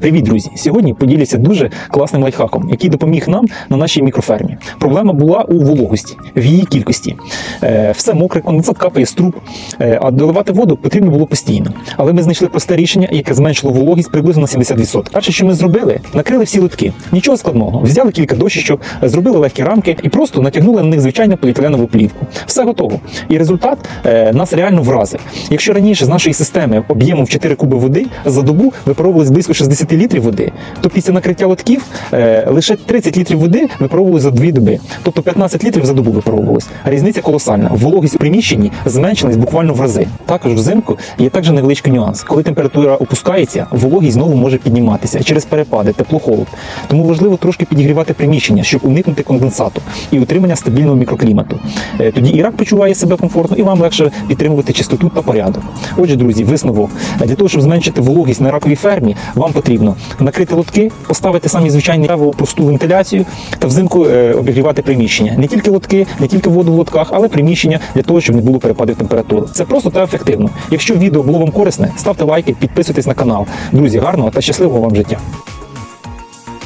Привіт, друзі! Сьогодні поділюся дуже класним лайфхаком, який допоміг нам на нашій мікрофермі. Проблема була у вологості, в її кількості. Е, все мокре, конденсат капає з труб, е, а доливати воду потрібно було постійно. Але ми знайшли просте рішення, яке зменшило вологість приблизно на 70%. Перше, що ми зробили, накрили всі лотки. Нічого складного. Взяли кілька дощечок, зробили легкі рамки і просто натягнули на них звичайну поліетиленову плівку. Все готово. І результат е, нас реально вразив. Якщо раніше з нашої системи об'ємом в 4 куби води за добу випаровувалось близько 60 літрів води, то після накриття лотків е, лише 30 літрів води випаровувалось за 2 доби. Тобто 15 літрів за добу випаровувалось. Різниця колосальна. Вологість у приміщенні зменшилась буквально в рази. Також взимку є також невеличкий нюанс. Коли температура опускається, вологість знову може підніматися через перепади, тепло-холод. Тому важливо трошки підігрівати приміщення, щоб уникнути конденсату і утримання стабільного мікроклімату. Е, Тоді і рак почуває себе комфортно, і вам легше підтримувати чистоту та порядок. Отже, друзі, висновок для того, щоб зменшити вологість на раковій фермі, вам потрібно накрити лотки, поставити самі звичайні просту вентиляцію та взимку е, обігрівати приміщення. Не тільки лотки, не тільки воду в лотках, але приміщення для того, щоб не було перепадів температури. Це просто та ефективно. Якщо відео було вам корисне, ставте лайки, підписуйтесь на канал. Друзі, гарного та щасливого вам життя!